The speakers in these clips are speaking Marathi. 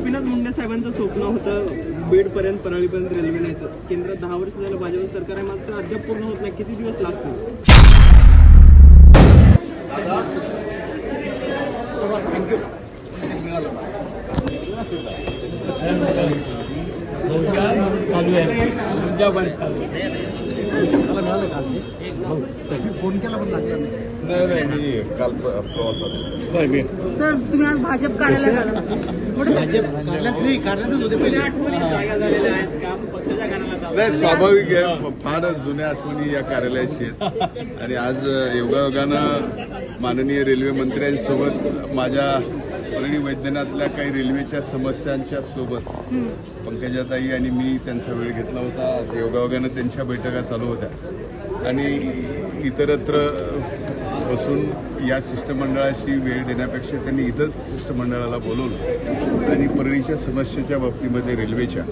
गोपीनाथ मुंडे साहेबांचं स्वप्न होतं बीड पर्यंत परळीपर्यंत रेल्वे न्यायचं. केंद्रात दहा वर्ष झालं भाजप सरकार आहे मात्र अद्याप पूर्ण होत नाही. किती दिवस लागतील? नाही. नाही मी काल प्र- प्रवासात सर तुम्ही आज भाजप कार्यालयात आला नाही स्वाभाविक आहे. फार जुन्या आठवणी या कार्यालयाशी आहेत. आणि आज योगायोगानं माननीय रेल्वे मंत्र्यांसोबत माझ्या ऑलरेडी वैद्यनाथला काही रेल्वेच्या समस्यांच्या सोबत पंकजाताई आणि मी त्यांचा वेळ घेतला होता. आज योगायोगानं त्यांच्या बैठका चालू होत्या. आणि इतरत्र बसून या शिष्टमंडळाशी वेळ देण्यापेक्षा त्यांनी इथंच शिष्टमंडळाला बोलवलं. आणि परळीच्या समस्येच्या बाबतीमध्ये रेल्वेच्या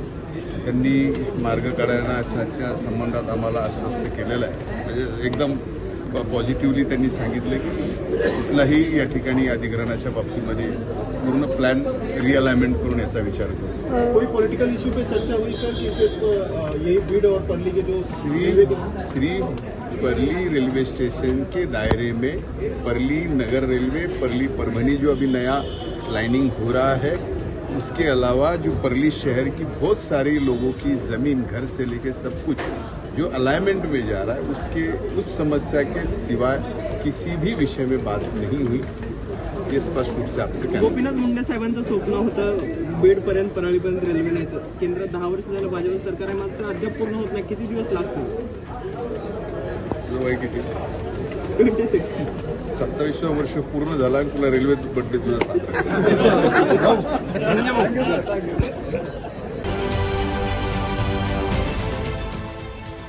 त्यांनी मार्ग काढण्याच्या संबंधात आम्हाला आश्वस्त केलेलं आहे. म्हणजे एकदम पॉझिटिव्हली त्यांनी सांगितलं की कुठलाही या ठिकाणी अधिग्रहणाच्या बाबतीमध्ये पूर्ण प्लॅन रिअलाइनमेंट करून याचा विचार करू. कोई पॉलिटिकल इश्यू पे चर्चा हुई सर कि सिर्फ़ यही बीड और परली के जो श्री श्री परली रेलवे स्टेशन के दायरे में परली नगर रेलवे परली परभनी जो अभी नया लाइनिंग हो रहा है उसके अलावा जो परली शहर की बहुत सारे लोगों की ज़मीन घर से लेके सब कुछ जो अलाइनमेंट में जा रहा है उसके उस समस्या के सिवाय किसी भी विषय में बात नहीं हुई। ये स्पष्ट रूप से आपसे कहना गोपीनाथ मुंडे साहेबांचं स्वप्न होतं बीड पर्यंत परळीपर्यंत रेल्वे न्यायचं. केंद्रात दहा वर्ष झालं भाजप सरकार आहे मात्र अद्याप पूर्ण होत नाही. किती दिवस लागतील? वय किती? ट्वेंटी सिक्स सत्तावीसवं वर्ष पूर्ण झाला आणि तुला रेल्वे बड्डे तुझा